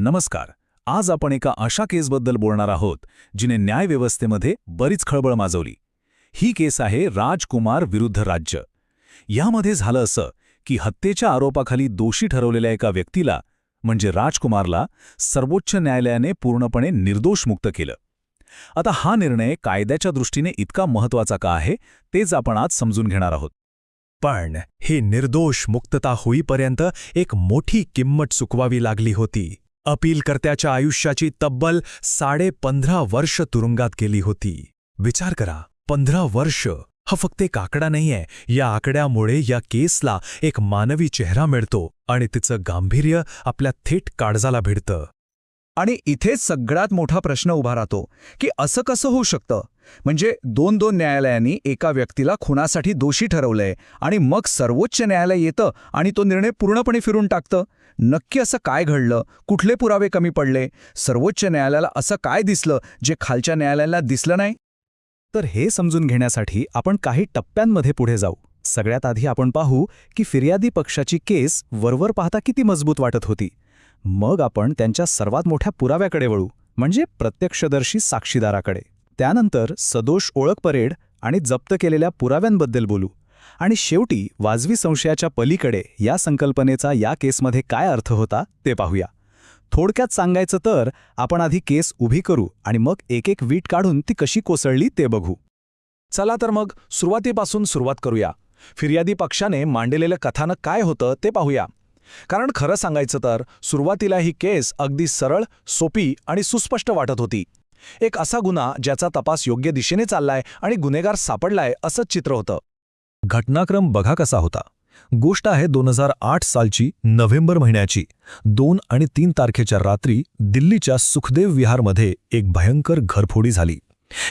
नमस्कार. आज आपण एका अशा केसबद्दल बोलणार आहोत जिने न्यायव्यवस्थेमध्ये बरीच खळबळ माजवली. ही केस आहे राजकुमार विरुद्ध राज्य. यामध्ये झालं असं की हत्येच्या आरोपाखाली दोषी ठरवलेल्या एका व्यक्तीला म्हणजे राजकुमारला सर्वोच्च न्यायालयाने पूर्णपणे निर्दोष मुक्त केलं. आता हा निर्णय कायद्याच्या दृष्टीने इतका महत्त्वाचा का आहे तेच आपण आज समजून घेणार आहोत. पण ही निर्दोष मुक्तता होईपर्यंत एक मोठी किंमत चुकवावी लागली होती. अपीलकर्त्याच्या आयुष्याची तब्बल साडे पंधरा वर्ष तुरुंगात गेली होती. विचार करा पंधरा वर्ष हा फक्त एक आकडा नाहीये. या आकड्यामुळे या केसला एक मानवी चेहरा मिळतो आणि तिचं गांभीर्य आपल्या थेट काळजाला भिडतं. आणि इथेच सगळ्यात मोठा प्रश्न उभा राहतो की असं कसं होऊ शकतं? म्हणजे दोन दोन न्यायालयांनी एका व्यक्तीला खुनासाठी दोषी ठरवलंय आणि मग सर्वोच्च न्यायालय येतं आणि तो निर्णय पूर्णपणे फिरून टाकतं? नक्की असं काय घडलं? कुठले पुरावे कमी पडले? सर्वोच्च न्यायालयाला असं काय दिसलं जे खालच्या न्यायालयाला दिसलं नाही? तर हे समजून घेण्यासाठी आपण काही टप्प्यांमध्ये पुढे जाऊ. सगळ्यात आधी आपण पाहू की फिर्यादी पक्षाची केस वरवर पाहता किती मजबूत वाटत होती. मग आपण त्यांच्या सर्वात मोठ्या पुराव्याकडे वळू म्हणजे प्रत्यक्षदर्शी साक्षीदाराकडे. त्यानंतर सदोष ओळख परेड आणि जप्त केलेल्या पुराव्यांबद्दल बोलू. आणि शेवटी वाजवी संशयाच्या पलीकडे या संकल्पनेचा या केसमध्ये काय अर्थ होता ते पाहूया. थोडक्यात सांगायचं तर आपण आधी केस उभी करू आणि मग एक एक वीट काढून ती कशी कोसळली ते बघू. चला तर मग सुरुवातीपासून सुरुवात करूया. फिर्यादी पक्षाने मांडलेलं कथानक काय होतं ते पाहूया. कारण खरं सांगायचं तर सुरुवातीला ही केस अगदी सरळ सोपी आणि सुस्पष्ट वाटत होती. एक असा गुन्हा ज्याचा तपास योग्य दिशेने चाललाय आणि गुन्हेगार सापडलाय असंच चित्र होतं. घटनाक्रम बघा कसा होता. गोष्ट आहे दोन हजार आठ सालची नोव्हेंबर महिन्याची. दोन आणि तीन तारखेच्या रात्री दिल्लीच्या सुखदेव विहारमध्ये एक भयंकर घरफोडी झाली.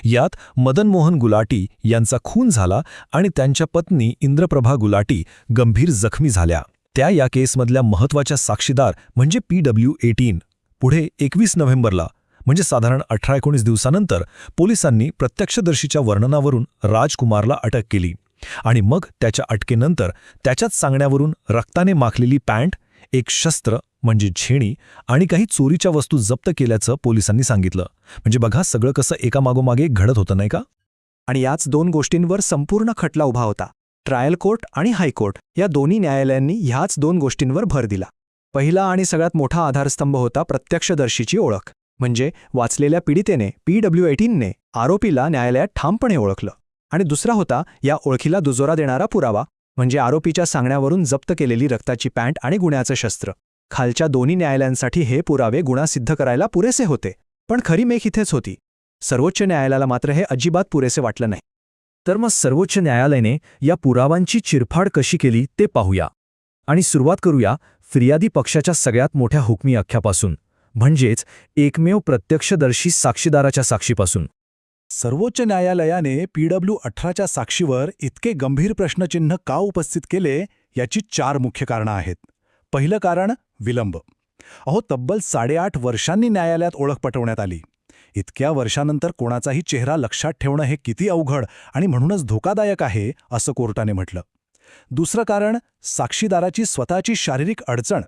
यात मदन मोहन गुलाटी यांचा खून झाला आणि त्यांच्या पत्नी इंद्रप्रभा गुलाटी गंभीर जखमी झाल्या. त्या या केसमधल्या महत्त्वाच्या साक्षीदार म्हणजे पी डब्ल्यू एटीन. पुढे एकवीस नोव्हेंबरला म्हणजे साधारण अठरा एकोणीस दिवसानंतर पोलिसांनी प्रत्यक्षदर्शीच्या वर्णनावरून राजकुमारला अटक केली. आणि मग त्याच्या अटकेनंतर त्याच्याच सांगण्यावरून रक्ताने माखलेली पॅन्ट एक शस्त्र म्हणजे झेणी आणि काही चोरीच्या वस्तू जप्त केल्याचं पोलिसांनी सांगितलं. म्हणजे बघा सगळं कसं एकामागोमागे घडत होतं नाही का? आणि याच दोन गोष्टींवर संपूर्ण खटला उभा होता. ट्रायल कोर्ट आणि हायकोर्ट या दोन्ही न्यायालयांनी ह्याच दोन गोष्टींवर भर दिला. पहिला आणि सगळ्यात मोठा आधारस्तंभ होता प्रत्यक्षदर्शीची ओळख. म्हणजे वाचलेल्या पीडितेने पी डब्ल्यू एटीनने आरोपीला न्यायालयात ठामपणे ओळखलं. आणि दुसरा होता या ओळखीला दुजोरा देणारा पुरावा म्हणजे आरोपीच्या सांगण्यावरून जप्त केलेली रक्ताची पॅन्ट आणि गुन्ह्याचं शस्त्र. खालच्या दोन्ही न्यायालयांसाठी हे पुरावे गुन्हा सिद्ध करायला पुरेसे होते पण खरी मेख इथेच होती. सर्वोच्च न्यायालयाला मात्र हे अजिबात पुरेसे वाटलं नाही. तर मग सर्वोच्च न्यायालयाने या पुरावांची चिरफाड कशी केली ते पाहूया. आणि सुरुवात करूया फिर्यादी पक्षाच्या सगळ्यात मोठ्या हुकमी अख्ख्यापासून म्हणजेच एकमेव प्रत्यक्षदर्शी साक्षीदाराच्या साक्षीपासून. सर्वोच्च न्यायालयाने पीडब्ल्यू अठराच्या साक्षीवर इतके गंभीर प्रश्नचिन्ह का उपस्थित केले याची चार मुख्य कारणं आहेत. पहिलं कारण विलंब. अहो तब्बल साडेआठ वर्षांनी न्यायालयात ओळख पटवण्यात आली. इतक्या वर्षानंतर कोणाचाही चेहरा लक्षात ठेवणं हे किती अवघड आणि म्हणूनच धोकादायक आहे असं कोर्टाने म्हटलं. दुसरं कारण साक्षीदाराची स्वतःची शारीरिक अडचण.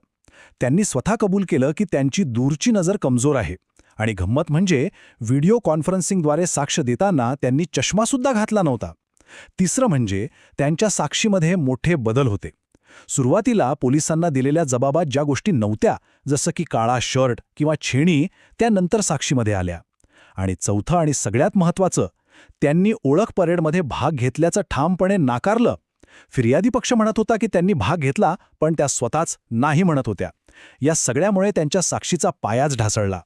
त्यांनी स्वतः कबूल केलं की त्यांची दूरची नजर कमजोर आहे. आणि गंमत म्हणजे व्हिडिओ कॉन्फरन्सिंगद्वारे साक्ष देताना त्यांनी चष्मासुद्धा घातला नव्हता. तिसरं म्हणजे त्यांच्या साक्षीमध्ये मोठे बदल होते. सुरुवातीला पोलिसांना दिलेल्या जबाबात ज्या गोष्टी नव्हत्या जसं की काळा शर्ट किंवा छेणी त्या नंतर साक्षीमध्ये आल्या. आणि चौथं आणि सगळ्यात महत्त्वाचं त्यांनी ओळख परेडमध्ये भाग घेतल्याचं ठामपणे नाकारलं. फिर्यादी पक्ष म्हणत होता की त्यांनी भाग घेतला पण त्या स्वतःच नाही म्हणत होत्या. या सगळ्यामुळे त्यांच्या साक्षीचा पायाच ढासळला.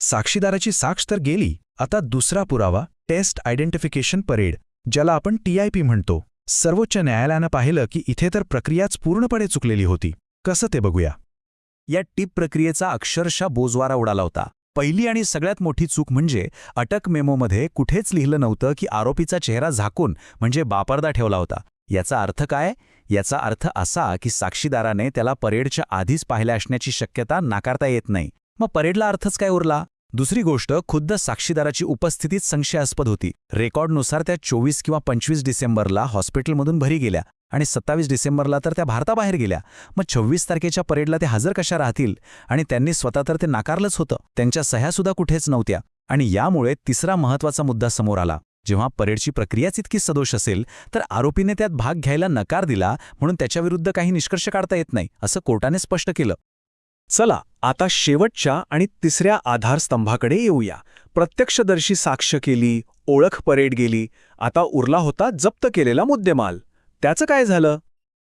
साक्षीदाराची साक्ष तर गेली. आता दुसरा पुरावा टेस्ट आयडेंटिफिकेशन परेड ज्याला आपण टीआयपी म्हणतो. सर्वोच्च न्यायालयानं पाहिलं की इथे तर प्रक्रियाच पूर्णपणे चुकलेली होती. कसं ते बघूया? या टीप प्रक्रियेचा अक्षरशः बोजवारा उडाला होता. पहिली आणि सगळ्यात मोठी चूक म्हणजे अटक मेमोमध्ये कुठेच लिहिलं नव्हतं की आरोपीचा चेहरा झाकून म्हणजे बापरदा ठेवला होता. याचा अर्थ काय? याचा अर्थ असा की साक्षीदाराने त्याला परेडच्या आधीच पाहिल्या असण्याची शक्यता नाकारता येत नाही. मग परेडला अर्थच काय उरला? दुसरी गोष्ट खुद्द साक्षीदाराची उपस्थितीच संशयास्पद होती. रेकॉर्डनुसार त्या चोवीस किंवा पंचवीस डिसेंबरला हॉस्पिटलमधून भरी गेल्या आणि सत्तावीस डिसेंबरला तर त्या भारताबाहेर गेल्या. मग छव्वीस तारखेच्या परेडला ते हजर कशा राहतील? आणि त्यांनी स्वतः तर ते नाकारलंच होतं. त्यांच्या सह्यासुद्धा कुठेच नव्हत्या. आणि यामुळे तिसरा महत्त्वाचा मुद्दा समोर आला. जेव्हा परेडची प्रक्रियाच इतकी सदोष असेल तर आरोपीने त्यात भाग घ्यायला नकार दिला म्हणून त्याच्याविरुद्ध काही निष्कर्ष काढता येत नाही असं कोर्टाने स्पष्ट केलं. चला आता शेवटच्या आणि तिसऱ्या आधारस्तंभाकडे येऊया. प्रत्यक्षदर्शी साक्ष केली ओळख परेड गेली आता उरला होता जप्त केलेला मुद्देमाल. त्याचं काय झालं?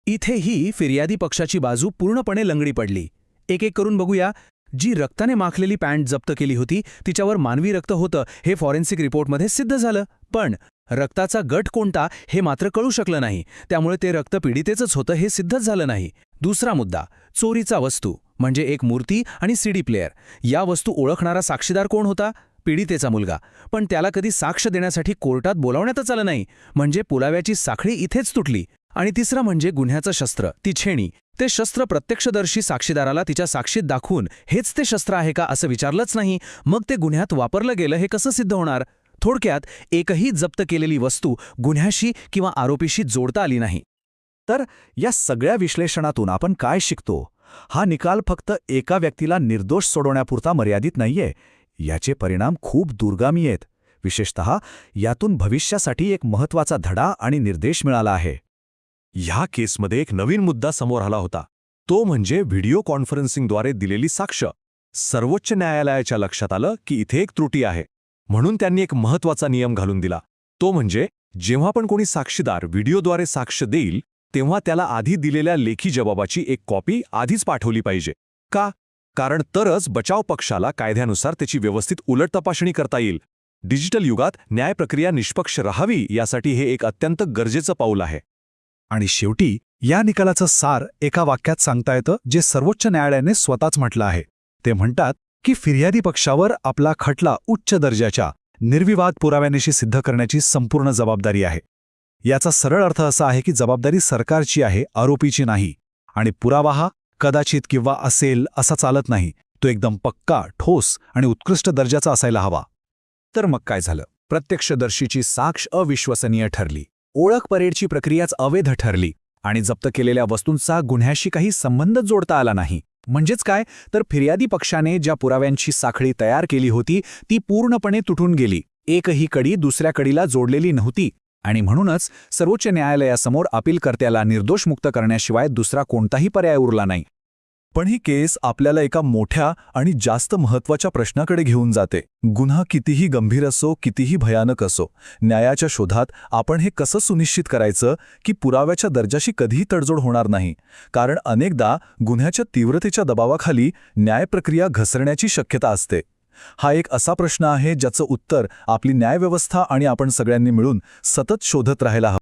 इथेही फिर्यादी पक्षाची बाजू पूर्णपणे लंगडी पडली. एक एक करून बघूया. जी रक्ताने माखलेली पॅन्ट जप्त केली होती तिच्यावर मानवी रक्त होतं हे फॉरेन्सिक रिपोर्टमध्ये सिद्ध झालं. पण रक्ताचा गट कोणता हे मात्र कळू शकलं नाही. त्यामुळे ते रक्त पीडितेचंच होतं हे सिद्धच झालं नाही. दुसरा मुद्दा चोरीचा वस्तू म्हणजे एक मूर्ती आणि सीडी प्लेअर. या वस्तू ओळखणारा साक्षीदार कोण होता? पीडितेचा मुलगा. पण त्याला कधी साक्ष देण्यासाठी कोर्टात बोलावण्यातच आलं नाही. म्हणजे पुलाव्याची साखळी इथेच तुटली. आणि तिसरं म्हणजे गुन्ह्याचं शस्त्र ती छेणी. ते शस्त्र प्रत्यक्षदर्शी साक्षीदाराला तिच्या साक्षीत दाखवून हेच ते शस्त्र आहे का? असं विचारलंच नाही. मग ते गुन्ह्यात वापरलं गेलं हे कसं सिद्ध होणार? थोडक्यात एकही जप्त केलेली वस्तू गुन्ह्याशी किंवा आरोपीशी जोडता आली नाही. तर या सगळ्या विश्लेषणातून आपण काय शिकतो? हा निकाल फक्त एका व्यक्तीला निर्दोष सोडवण्यापुरता मर्यादित नाहीये. याचे परिणाम खूप दूरगामी आहेत. विशेषतः यातून भविष्यासाठी एक महत्त्वाचा धडा आणि निर्देश मिळाला आहे. ह्या केसमध्ये एक नवीन मुद्दा समोर आला होता. तो म्हणजे व्हिडिओ कॉन्फरन्सिंगद्वारे दिलेली साक्ष. सर्वोच्च न्यायालयाच्या लक्षात आलं की इथे एक त्रुटी आहे. म्हणून त्यांनी एक महत्त्वाचा नियम घालून दिला. तो म्हणजे जेव्हा पण कोणी साक्षीदार व्हिडिओद्वारे साक्ष देईल तेव्हा त्याला आधी दिलेल्या लेखी जबाबाची एक कॉपी आधीच पाठवली पाहिजे. का? कारण तरच बचाव पक्षाला कायद्यानुसार त्याची व्यवस्थित उलट तपासणी करता येईल. डिजिटल युगात न्याय प्रक्रिया निष्पक्ष राहावी यासाठी हे एक अत्यंत गरजेचं पाऊल आहे. आणि शेवटी या निकालाचं सार एका वाक्यात सांगता येतं जे सर्वोच्च न्यायालयाने स्वतःच म्हटलं आहे. ते म्हणतात की फिर्यादी पक्षावर आपला खटला उच्च दर्जाच्या निर्विवाद पुराव्यानिशी सिद्ध करण्याची संपूर्ण जबाबदारी आहे. याचा सरळ अर्थ असा आहे की जबाबदारी सरकारची आहे आरोपीची नाही आणि पुरावा हा कदाचित किंवा असेल असा चालत नाही तो एकदम पक्का ठोस आणि उत्कृष्ट दर्जाचा असायला हवा. तर मग काय झालं? प्रत्यक्षदर्शीची साक्ष अविश्वसनीय ठरली. ओळख परेडची प्रक्रियाच अवैध ठरली आणि जप्त केलेल्या वस्तूंचा गुन्ह्याशी काही संबंध जोडता आला नाही. म्हणजेच काय? तर फिर्यादी पक्षाने ज्या पुराव्यांची साखळी तयार केली होती ती पूर्णपणे तुटून गेली. एकही कडी दुसऱ्या कडीला जोडलेली नव्हती. आणि म्हणूनच सर्वोच्च न्यायालयासमोर अपीलकर्त्याला निर्दोष मुक्त करण्याशिवाय दुसरा कोणताही पर्याय उरला नाही. पण ही केस आपल्याला एका मोठ्या आणि जास्त महत्त्वाच्या प्रश्नाकडे घेऊन जाते. गुन्हा कितीही गंभीर असो कितीही भयानक असो न्यायाच्या शोधात आपण हे कसं सुनिश्चित करायचं की पुराव्याच्या दर्जाशी कधीही तडजोड होणार नाही? कारण अनेकदा गुन्ह्याच्या तीव्रतेच्या दबावाखाली न्यायप्रक्रिया घसरण्याची शक्यता असते. हा एक असा प्रश्न आहे ज्याचं उत्तर आपली न्यायव्यवस्था आणि आपण सगळ्यांनी मिळून सतत शोधत राहायला हवं.